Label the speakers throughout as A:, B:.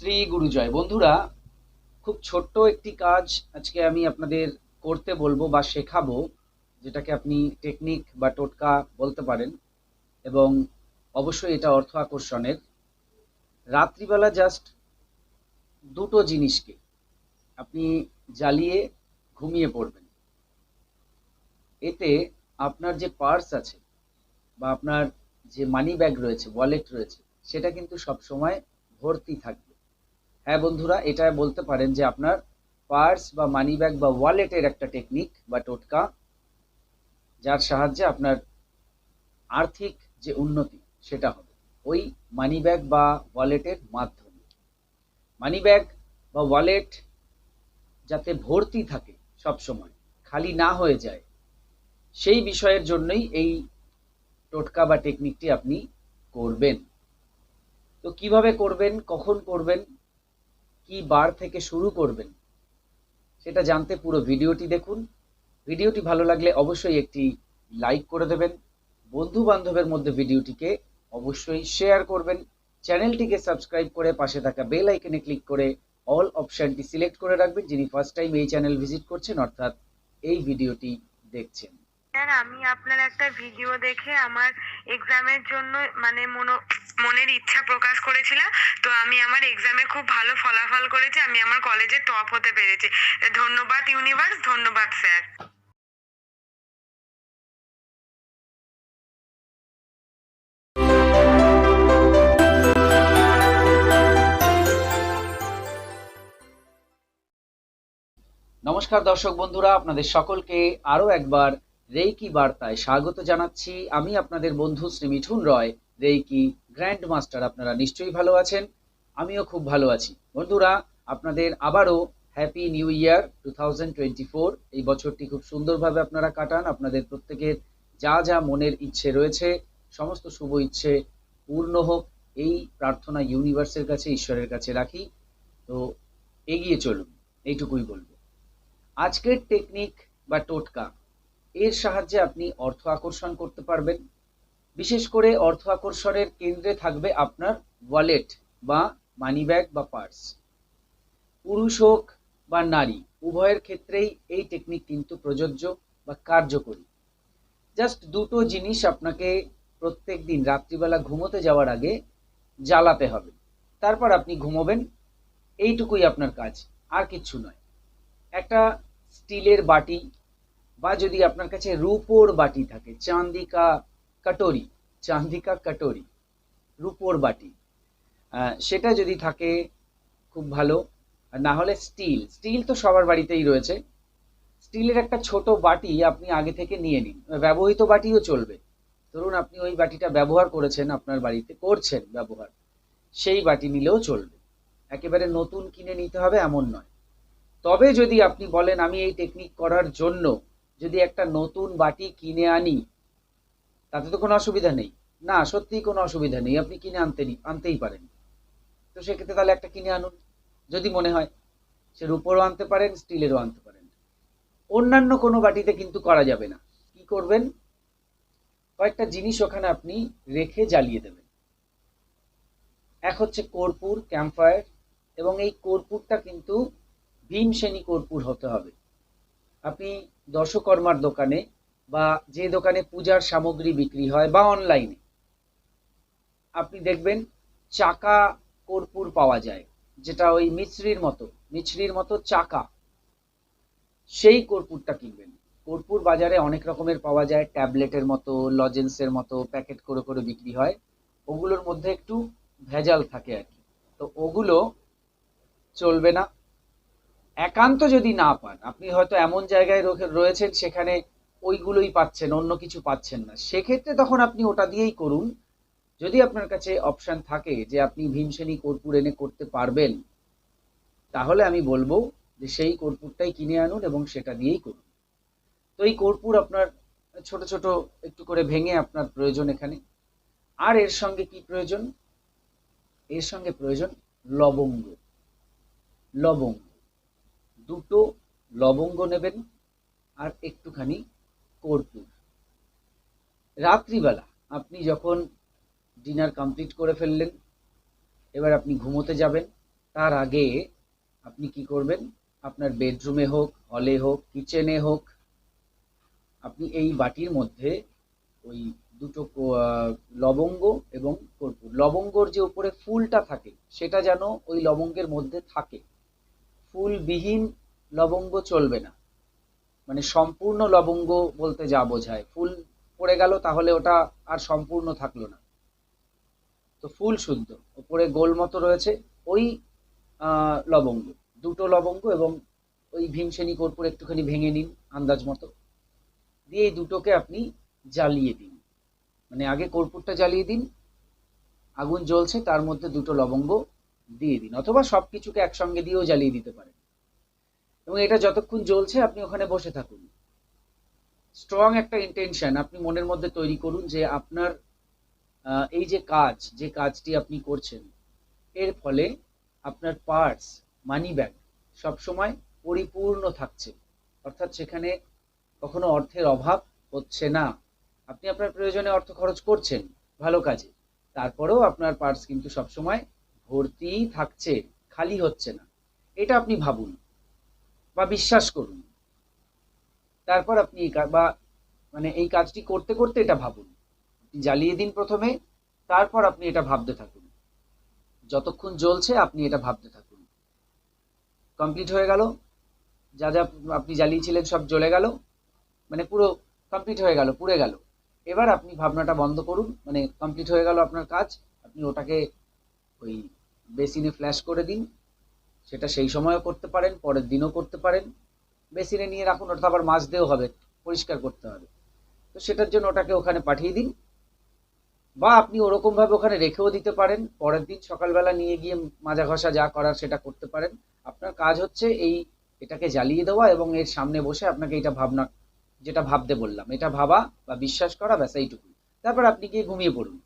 A: শ্রী গুরুজয়। বন্ধুরা, খুব ছোট্ট একটি কাজ আজকে আমি আপনাদের করতে বলব বা শেখাবো, যেটাকে আপনি টেকনিক বা টোটকা বলতে পারেন এবং অবশ্যই এটা অর্থ আকর্ষণের। রাত্রিবেলা জাস্ট দুটো জিনিসকে আপনি জ্বালিয়ে ঘুমিয়ে পড়বেন। এতে আপনার যে পার্স আছে বা আপনার যে মানি ব্যাগ রয়েছে ওয়ালেট রয়েছে, সেটা কিন্তু সবসময় ভর্তি থাকবে। হ্যাঁ বন্ধুরা, এটা বলতে পারেন যে আপনার পার্স বা মানি ব্যাগ বা ওয়ালেটের একটা টেকনিক বা টোটকা, যার সাহায্যে আপনার আর্থিক যে উন্নতি, সেটা হবে। ওই মানি ব্যাগ বা ওয়ালেটের মাধ্যমে। মানি ব্যাগ বা ওয়ালেট যাতে ভর্তি থাকে সব সময় খালি না হয়ে যায়, সেই বিষয়ের জন্যই এই টোটকা বা টেকনিকটি আপনি করবেন। তো কীভাবে করবেন, কখন করবেন কি বার থেকে শুরু করবেন, সেটা জানতে পুরো ভিডিওটি দেখুন। ভিডিওটি ভালো লাগলে অবশ্যই একটি লাইক করে দেবেন। বন্ধু বান্ধবের মধ্যে ভিডিওটিকে অবশ্যই শেয়ার করবেন। চ্যানেলটিকে সাবস্ক্রাইব করে পাশে থাকা বেল আইকনে ক্লিক করে অল অপশনটি সিলেক্ট করে রাখবেন যিনি ফার্স্ট টাইম এই চ্যানেল ভিজিট করছেন, অর্থাৎ এই ভিডিওটি দেখছেন।
B: স্যার আমি আপনার একটা ভিডিও দেখে আমার এক্সামের জন্য মানে মনো, মনের ইচ্ছা প্রকাশ করেছিলাম। তো আমি আমার এক্সামে খুব ভালো ফলাফল করেছি। আমি আমার কলেজে টপ হতে পেরেছি। ধন্যবাদ ইউনিভার্স ধন্যবাদ স্যার
A: নমস্কার দর্শক বন্ধুরা, আপনাদের সকলকে আরও একবার রেইকি বার্তায় স্বাগত জানাচ্ছি আমি আপনাদের বন্ধু Shri Mithun Roy, reiki grand master আপনারা নিশ্চয়ই ভালো আছেন? আমিও খুব ভালো আছি। বন্ধুরা, আপনাদের আবারও হ্যাপি নিউ ইয়ার টু এই বছরটি খুব সুন্দরভাবে আপনারা কাটান। আপনাদের প্রত্যেকের যা যা মনের ইচ্ছে রয়েছে, সমস্ত শুভ ইচ্ছে পূর্ণ হোক, এই প্রার্থনা ইউনিভার্সের কাছে, ঈশ্বরের কাছে রাখি। তো এগিয়ে চলুন, এইটুকুই বলব। আজকের টেকনিক বা টোটকা এর সাহায্যে আপনি অর্থ আকর্ষণ করতে পারবেন। বিশেষ করে অর্থ আকর্ষণের কেন্দ্রে থাকবে আপনার ওয়ালেট বা মানি ব্যাগ বা পার্স পুরুষ হোক বা নারী, উভয়ের ক্ষেত্রেই এই টেকনিক কিন্তু প্রযোজ্য বা কার্যকরী। জাস্ট দুটো জিনিস আপনাকে প্রত্যেক দিন রাত্রিবেলা ঘুমোতে যাওয়ার আগে জ্বালাতে হবে। তারপর আপনি ঘুমোবেন, এইটুকুই আপনার কাজ, আর কিচ্ছু নয়। একটা স্টিলের বাটি বা যদি আপনার কাছে রূপোর বাটি থাকে, চান্দিকা কাটোরি চান্দিকা কাটোরি, রূপোর বাটি সেটা যদি থাকে, খুব ভালো। আর না হলে স্টিল স্টিল তো সবার বাড়িতেই রয়েছে। স্টিলের একটা ছোট বাটি আপনি আগে থেকে নিয়ে নিন। ব্যবহৃত বাটিও চলবে। ধরুন আপনি ওই বাটিটা ব্যবহার করেছেন, আপনার বাড়িতে করছেন ব্যবহার, সেই বাটি নিলেও চলবে। একেবারে নতুন কিনে নিতে হবে এমন নয়। তবে যদি আপনি বলেন, আমি এই টেকনিক করার জন্য যদি একটা নতুন বাটি কিনে আনি, তাতে তো কোনো অসুবিধা নেই। না, সত্যিই কোনো অসুবিধা নেই। আপনি কিনে আনতে আনতেই পারেন। তো সেক্ষেত্রে তাহলে একটা কিনে আনুন, যদি মনে হয়। সে রূপোরও আনতে পারেন, স্টিলেরও আনতে পারেন। অন্যান্য কোনো বাটিতে কিন্তু করা যাবে না। কি করবেন? কয়েকটা জিনিস ওখানে আপনি রেখে জ্বালিয়ে দেবেন। এক হচ্ছে কর্পূর ক্যাম্পফায়ার এবং এই কর্পূরটা কিন্তু ভীমসেনী কর্পূর হতে হবে। আপনি দশকর্মার দোকানে বা যে দোকানে পূজার সামগ্রী বিক্রি হয় বা অনলাইনে আপনি দেখবেন চাকা কর্পূর পাওয়া যায়, যেটা ওই মিছরির মতো মিছরির মতো চাকা। সেই কর্পূরটা কিনবেন। কর্পূর বাজারে অনেক রকমের পাওয়া যায়, ট্যাবলেটের মতো, লজেন্সের মতো, প্যাকেট করে করে বিক্রি হয়। ওগুলোর মধ্যে একটু ভেজাল থাকে আর কি। তো ওগুলো চলবে না। একান্ত যদি না পান, আপনি হয়তো এমন জায়গায় রয়েছেন সেখানে ওইগুলোই পাচ্ছেন, অন্য কিছু পাচ্ছেন না। সেক্ষেত্রে তখন আপনি ওটা দিয়েই করুন। যদি আপনার কাছে অপশান থাকে যে আপনি ভীমসেনী কর্পূর এনে করতে পারবেন, তাহলে আমি বলব যে সেই কর্পূরটাই কিনে আনুন এবং সেটা দিয়েই করুন। তো এই কর্পূর আপনার ছোট ছোট একটু করে ভেঙে আপনার প্রয়োজন এখানে। আর এর সঙ্গে কি প্রয়োজন? এর সঙ্গে প্রয়োজন লবঙ্গ। লবঙ্গ। দুটো লবঙ্গ নেবেন আর একটুখানি কর্পূর। রাত্রিবেলা আপনি যখন ডিনার কমপ্লিট করে ফেললেন, এবার আপনি ঘুমোতে যাবেন। তার আগে আপনি কি করবেন? আপনার বেডরুমে হোক, হলে হোক, কিচেনে হোক, আপনি এই বাটির মধ্যে ওই দুটো লবঙ্গ এবং কর্পূর। লবঙ্গর যে উপরে ফুলটা থাকে, সেটা যেন ওই লবঙ্গের মধ্যে থাকে। ফুলবিহীন লবঙ্গ চলবে না। মানে সম্পূর্ণ লবঙ্গ বলতে যা বোঝায়। ফুল পড়ে গেল তাহলে ওটা আর সম্পূর্ণ থাকল না। তো ফুল শুদ্ধ। ওপরে গোল মতো রয়েছে ওই লবঙ্গ। দুটো লবঙ্গ এবং ওই ভীমসেনী কর্পূর একটুখানি ভেঙে নিন আন্দাজ মতো। দিয়ে এই দুটোকে আপনি জ্বালিয়ে দিন। মানে আগে কর্পূরটা জ্বালিয়ে দিন। আগুন জ্বলছে, তার মধ্যে দুটো লবঙ্গ দিয়ে দিন। অথবা সব কিছুকে একসঙ্গে দিয়েও জ্বালিয়ে দিতে পারেন। এবং এটা যতক্ষণ জ্বলছে, আপনি ওখানে বসে থাকুন। স্ট্রং একটা ইন্টেনশন আপনি মনের মধ্যে তৈরি করুন যে আপনার এই যে কাজ, যে কাজটি আপনি করছেন, এর ফলে আপনার পার্স মানি ব্যাগ সবসময় পরিপূর্ণ থাকছে। অর্থাৎ সেখানে কখনো অর্থের অভাব হচ্ছে না। আপনি আপনার প্রয়োজনে অর্থ খরচ করছেন, ভালো কাজে। তারপরেও আপনার পার্স কিন্তু সবসময় ভর্তিই থাকছে, খালি হচ্ছে না। এটা আপনি ভাবুন। বা বিশ্বাস করুন। তারপর আপনি এই বা মানে এই কাজটি করতে করতে এটা ভাবুন। জ্বালিয়ে দিন প্রথমে, তারপর আপনি এটা ভাবতে থাকুন। যতক্ষণ জ্বলছে আপনি এটা ভাবতে থাকুন। কমপ্লিট হয়ে গেল। যা যা আপনি জ্বালিয়েছিলেন সব জ্বলে গেল। মানে পুরো কমপ্লিট হয়ে গেল, পুড়ে গেল। এবার আপনি ভাবনাটা বন্ধ করুন। মানে কমপ্লিট হয়ে গেল আপনার কাজ। আপনি ওটাকে ওই বেসিনে ফ্ল্যাশ করে দিন। সেটা সেই সময়ও করতে পারেন, পরের দিনও করতে পারেন। বেসিনে নিয়ে রাখুন, ওটা আবার আবার মাজতেও হবে, পরিষ্কার করতে হবে। তো সেটার জন্য ওটাকে ওখানে পাঠিয়ে দিন। বা আপনি ওরকমভাবে ওখানে রেখেও দিতে পারেন, পরের দিন সকালবেলা নিয়ে গিয়ে মাজা ঘষা যা করার সেটা করতে পারেন। আপনার কাজ হচ্ছে এই এটাকে জ্বালিয়ে দেওয়া এবং এর সামনে বসে আপনাকে এটা ভাবনা, যেটা ভাবতে বললাম, এটা ভাবা বা বিশ্বাস করা, ব্যাস এইটুকুই। তারপর আপনি গিয়ে ঘুমিয়ে পড়ুন।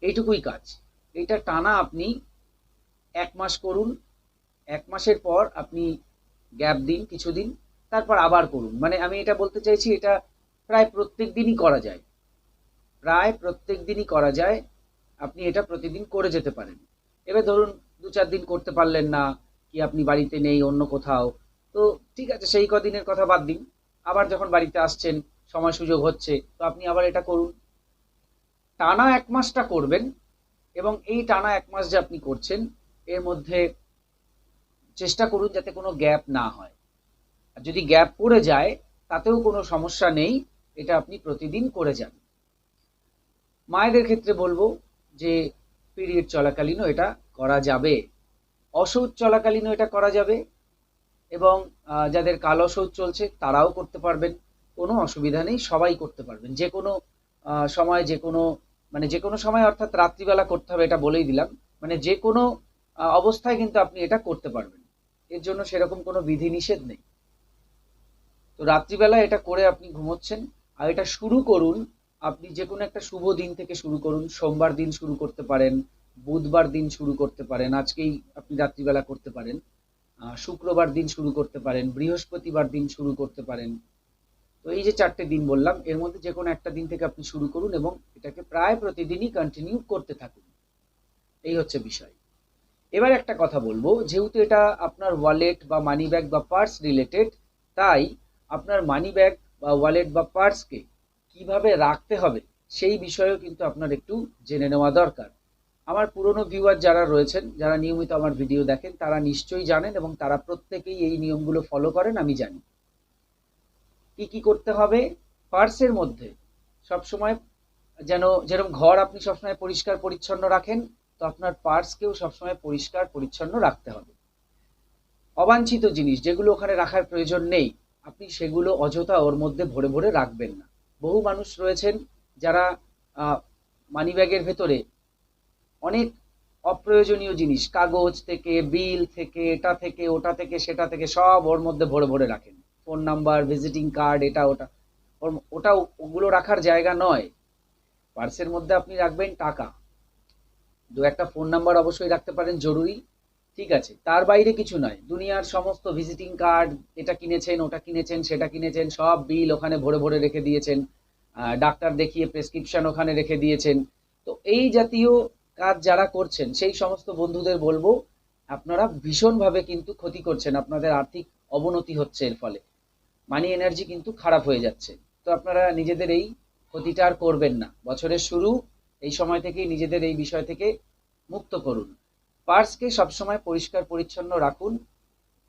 A: এইটুকুই কাজ। এইটা টানা আপনি এক মাস করুন এক মাসের পর আপনি গ্যাপ দিন, কিছুদিন, তারপর আবার করুন। মানে আমি এটা বলতে চাইছি, এটা প্রায় প্রত্যেক দিনই করা যায়। প্রায় প্রত্যেক দিনই করা যায়। আপনি এটা প্রতিদিন করে যেতে পারেন। এবার ধরুন, দু চার দিন করতে পারলেন না, কি আপনি বাড়িতে নেই, অন্য কোথাও, তো ঠিক আছে, সেই কদিনের কথা বাদ দিন। আবার যখন বাড়িতে আসছেন, সময় সুযোগ হচ্ছে, তো আপনি আবার এটা করুন। টানা এক মাসটা করবেন, এবং এই টানা এক মাস যে আপনি করছেন, এর মধ্যে চেষ্টা করুন যাতে কোনো গ্যাপ না হয়। আর যদি গ্যাপ পড়ে যায়, তাতেও কোনো সমস্যা নেই, এটা আপনি প্রতিদিন করে যান। মায়েদের ক্ষেত্রে বলব যে, পিরিয়ড চলাকালীনও এটা করা যাবে। অসৌচ চলাকালীনও এটা করা যাবে এবং যাদের কালো শৌচ চলছে তারাও করতে পারবেন। কোনো অসুবিধা নেই, সবাই করতে পারবেন। যে কোনো সময়, যে কোনো মানে যে কোনো সময় অর্থাৎ রাত্রিবেলা করতে হবে এটা বলেই দিলাম। মানে যে কোনো অবস্থায় কিন্তু আপনি এটা করতে পারবেন। এর জন্য সেরকম কোনো বিধিনিষেধ নেই। তো রাত্রিবেলা এটা করে আপনি ঘুমোচ্ছেন, আর এটা শুরু করুন, আপনি যে কোনো একটা শুভ দিন থেকে শুরু করুন। সোমবার দিন শুরু করতে পারেন, বুধবার দিন শুরু করতে পারেন, আজকেই আপনি রাত্রিবেলা করতে পারেন। শুক্রবার দিন শুরু করতে পারেন, বৃহস্পতিবার দিন শুরু করতে পারেন। তো এই যে চারটে দিন বললাম, এর মধ্যে যে কোনো একটা দিন থেকে আপনি শুরু করুন এবং এটাকে প্রায় প্রতিদিনই কন্টিনিউ করতে থাকুন। এই হচ্ছে বিষয়। এবার একটা কথা বলব, যেহেতু এটা আপনার ওয়ালেট বা মানি ব্যাগ বা পার্স রিলেটেড তাই আপনার মানি ব্যাগ বা ওয়ালেট বা পার্সকে কীভাবে রাখতে হবে সেই বিষয়েও কিন্তু আপনার একটু জেনে নেওয়া দরকার। আমার পুরনো ভিউয়ার যারা রয়েছেন, যারা নিয়মিত আমার ভিডিও দেখেন, তারা নিশ্চয়ই জানেন এবং তারা প্রত্যেকেই এই নিয়মগুলো ফলো করেন, আমি জানি। কি কি করতে হবে? পার্সের মধ্যে সবসময় যেন যেরকম ঘর আপনি সবসময় পরিষ্কার পরিচ্ছন্ন রাখেন তো আপনার পার্সকেও সবসময় পরিষ্কার, পরিচ্ছন্ন রাখতে হবে। অবাঞ্ছিত জিনিস, যেগুলো ওখানে রাখার প্রয়োজন নেই, আপনি সেগুলো অযথা ওর মধ্যে ভরে ভরে রাখবেন না। বহু মানুষ রয়েছেন যারা মানিব্যাগের ভেতরে অনেক অপ্রয়োজনীয় জিনিস, কাগজ থেকে বিল থেকে, এটা থেকে, ওটা থেকে, সেটা থেকে, সব ওর মধ্যে ভরে ভরে রাখেন। ফোন নাম্বার ভিজিটিং কার্ড এটা, ওটা। ওর ওটা ওগুলো রাখার জায়গা নয়। পার্সের মধ্যে আপনি রাখবেন টাকা। দু একটা ফোন নাম্বার অবশ্যই রাখতে পারেন, জরুরি। ঠিক আছে, তার বাইরে কিছু নয়। দুনিয়ার সমস্ত ভিজিটিং কার্ড এটা কিনেছেন, ওটা কিনেছেন, সেটা কিনেছেন, সব বিল ওখানে ভরে ভরে রেখে দিয়েছেন। ডাক্তার দেখিয়ে প্রেসক্রিপশন ওখানে রেখে দিয়েছেন। তো এই জাতীয় কাজ যারা করছেন, সেই সমস্ত বন্ধুদের বলব, আপনারা ভীষণভাবে কিন্তু ক্ষতি করছেন। আপনাদের আর্থিক অবনতি হচ্ছে এর ফলে। মানি এনার্জি কিন্তু খারাপ হয়ে যাচ্ছে। তো আপনারা নিজেদের এই ক্ষতিটা আর করবেন না। বছরের শুরু এই সময় থেকেই নিজেদের এই বিষয় থেকে মুক্ত করুন। পার্সকে সবসময় পরিষ্কার, পরিচ্ছন্ন রাখুন।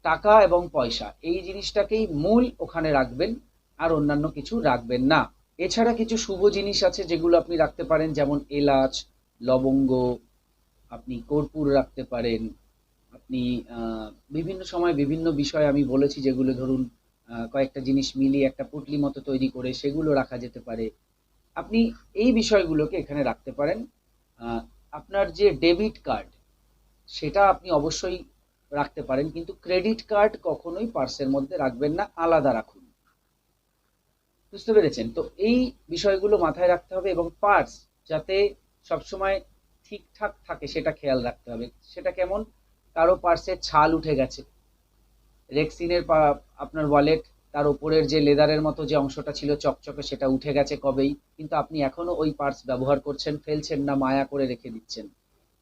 A: টাকা এবং পয়সা, এই জিনিসটাকেই মূল ওখানে রাখবেন, আর অন্যান্য কিছু রাখবেন না। এছাড়া কিছু শুভ জিনিস আছে যেগুলো আপনি রাখতে পারেন, যেমন এলাচ, লবঙ্গ, আপনি কর্পূর রাখতে পারেন, আপনি বিভিন্ন সময় বিভিন্ন বিষয় আমি বলেছি যেগুলো ধরুন কয়েকটা জিনিস মিলিয়ে একটা পুটলি মতো তৈরি করে সেগুলো রাখা যেতে পারে। আপনি এই বিষয়গুলোকে এখানে রাখতে পারেন। আপনার যে ডেবিট কার্ড, সেটা আপনি অবশ্যই রাখতে পারেন, কিন্তু ক্রেডিট কার্ড কখনোই পার্সের মধ্যে রাখবেন না, আলাদা রাখুন। বুঝতে পেরেছেন? তো এই বিষয়গুলো মাথায় রাখতে হবে এবং পার্স যাতে সবসময় ঠিকঠাক থাকে, সেটা খেয়াল রাখতে হবে। সেটা কেমন? কারও পার্সে ছাল উঠে গেছে। রেক্সিনের আপনার ওয়ালেট তার উপরের যে লেদারের মতো যে অংশটা ছিল চকচকে সেটা উঠে গেছে কবেই, কিন্তু আপনি এখনও ওই পার্টস ব্যবহার করছেন, ফেলছেন না, মায়া করে রেখে দিচ্ছেন।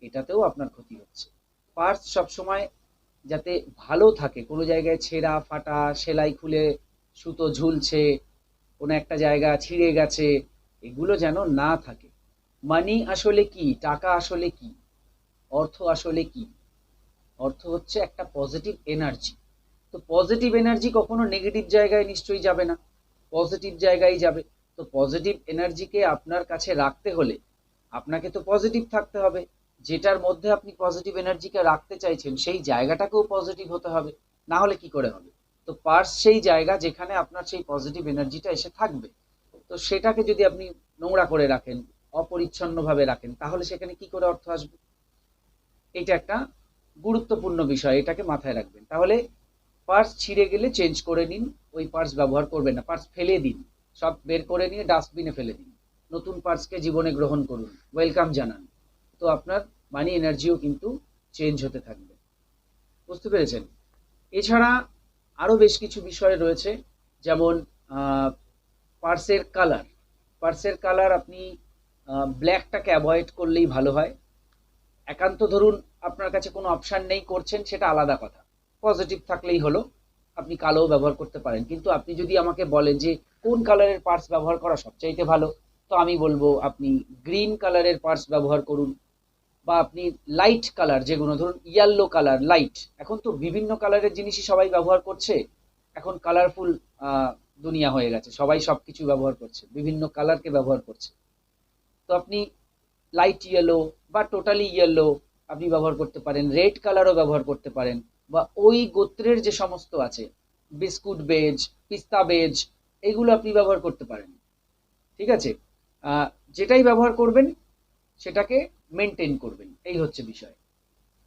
A: এটাতেও আপনার ক্ষতি হচ্ছে। পার্স সবসময় যাতে ভালো থাকে, কোনো জায়গায় ছেঁড়া, ফাটা, সেলাই খুলে, সুতো ঝুলছে, কোনো একটা জায়গা ছিঁড়ে গেছে, এগুলো যেন না থাকে। মানি আসলে কি? টাকা আসলে কি? অর্থ আসলে কি? অর্থ হচ্ছে একটা পজিটিভ এনার্জি তো পজিটিভ এনার্জি কখনো নেগেটিভ জায়গায় নিশ্চয়ই যাবে না। পজিটিভ জায়গায় যাবে। তো পজিটিভ এনার্জিকে আপনার কাছে রাখতে হলে আপনাকে তো পজিটিভ থাকতে হবে। যেটার মধ্যে আপনি পজিটিভ এনার্জিকে রাখতে চাইছেন, সেই জায়গাটাকেও পজিটিভ হতে হবে। না হলে কি করে হবে? তো পার্স সেই জায়গা যেখানে আপনার সেই পজিটিভ এনার্জিটা এসে থাকবে। তো সেটাকে যদি আপনি নোংরা করে রাখেন, অপরিচ্ছন্নভাবে রাখেন, তাহলে সেখানে কি করে অর্থ আসবে? এটা একটা গুরুত্বপূর্ণ বিষয়, এটাকে মাথায় রাখবেন। তাহলে পার্স ছিঁড়ে গেলে চেঞ্জ করে নিন, ওই পার্স ব্যবহার করবেন না পার্স ফেলে দিন, সব বের করে নিয়ে ডাস্টবিনে ফেলে দিন। নতুন পার্সকে জীবনে গ্রহণ করুন ওয়েলকাম জানান। তো আপনার মানি এনার্জিও কিন্তু চেঞ্জ হতে থাকবে। বুঝতে পেরেছেন? এছাড়া আরও বেশ কিছু বিষয় রয়েছে, যেমন পার্সের কালার পার্সের কালার আপনি ব্ল্যাকটাকে অ্যাভয়েড করলেই ভালো হয়। একান্ত ধরুন, আপনার কাছে কোনো অপশান নেই করছেন, সেটা আলাদা কথা। পজিটিভ থাকলেই হলো, আপনি কালোও ব্যবহার করতে পারেন। কিন্তু আপনি যদি আমাকে বলেন যে কোন কালারের পার্স ব্যবহার করা সবচাইতে ভালো, তো আমি বলব আপনি গ্রিন কালারের পার্স ব্যবহার করুন বা আপনি লাইট কালার যেগুলো ধরুন ইয়েলো কালার লাইট এখন তো বিভিন্ন কালারের জিনিসই সবাই ব্যবহার করছে। এখন কালারফুল দুনিয়া হয়ে গেছে। সবাই সব কিছু ব্যবহার করছে। বিভিন্ন কালারকে ব্যবহার করছে। তো আপনি লাইট ইয়েলো বা টোটালি ইয়েলো আপনি ব্যবহার করতে পারেন। রেড কালারও ব্যবহার করতে পারেন। বা ওই গোত্রের যে সমস্ত আছে, বিস্কুট বেজ, পিস্তা বেজ, এগুলো আপনি ব্যবহার করতে পারেন। ঠিক আছে? যেটাই ব্যবহার করবেন, সেটাকে মেনটেন করবেন। এই হচ্ছে বিষয়।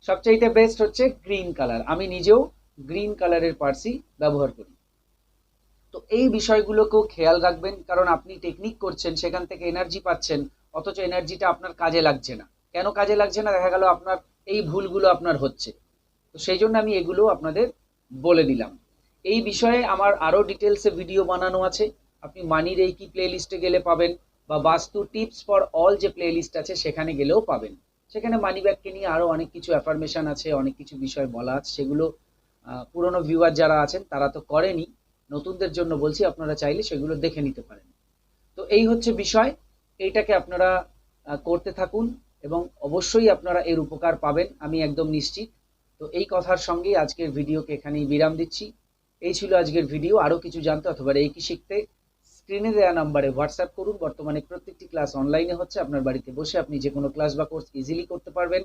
A: সবচাইতে বেস্ট হচ্ছে গ্রিন কালার আমি নিজেও গ্রিন কালারের পার্সি ব্যবহার করি। তো এই বিষয়গুলোকেও খেয়াল রাখবেন, কারণ আপনি টেকনিক করছেন, সেখান থেকে এনার্জি পাচ্ছেন, অথচ এনার্জিটা আপনার কাজে লাগছে না। কেন কাজে লাগছে না? দেখা গেল আপনার এই ভুলগুলো আপনার হচ্ছে। তো সেই জন্য আমি এগুলো আপনাদের বলে দিলাম। এই বিষয়ে আমার আরও ডিটেলসে ভিডিও বানানো আছে। আপনি মানির এই কি প্লে লিস্টে গেলে পাবেন বা বাস্তু টিপস ফর অল যে প্লে লিস্ট আছে সেখানে গেলেও পাবেন। সেখানে মানি ব্যাগকে নিয়ে আরও অনেক কিছু অ্যাফার্মেশন আছে, অনেক কিছু বিষয় বলা আছে। সেগুলো পুরনো ভিউয়ার যারা আছেন তারা তো করেনি। নতুনদের জন্য বলছি, আপনারা চাইলে সেগুলো দেখে নিতে পারেন। তো এই হচ্ছে বিষয়। এইটাকে আপনারা করতে থাকুন এবং অবশ্যই আপনারা এর উপকার পাবেন। আমি একদম নিশ্চিত। তো এই কথার সঙ্গেই আজকের ভিডিওকে এখানেই বিরাম দিচ্ছি। এই ছিল আজকের ভিডিও। আরও কিছু জানতে অথবা কি শিখতে স্ক্রিনে দেওয়া নাম্বারে হোয়াটসঅ্যাপ করুন। বর্তমানে প্রত্যেকটি ক্লাস অনলাইনে হচ্ছে। আপনার বাড়িতে বসে আপনি যে কোনো ক্লাস বা কোর্স ইজিলি করতে পারবেন।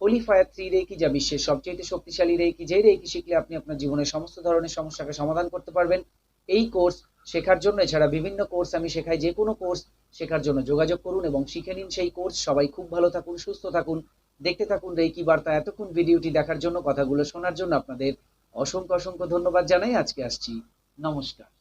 A: হোলি ফায়ার থ্রি রেকি যা বিশ্বের সবচেয়ে শক্তিশালী রেকি যেই রেকি শিখলে আপনি আপনার জীবনের সমস্ত ধরনের সমস্যাকে সমাধান করতে পারবেন। এই কোর্স শেখার জন্য, এছাড়া বিভিন্ন কোর্স আমি শেখাই। যে কোনো কোর্স শেখার জন্য যোগাযোগ করুন এবং শিখে নিন সেই কোর্স সবাই খুব ভালো থাকুন, সুস্থ থাকুন। দেখতে থাকুন রেকি বার্তা। এতক্ষণ ভিডিওটি দেখার জন্য, কথাগুলো শোনার জন্য আপনাদের অসংখ্য অসংখ্য ধন্যবাদ জানাই। আজকে আসছি। নমস্কার।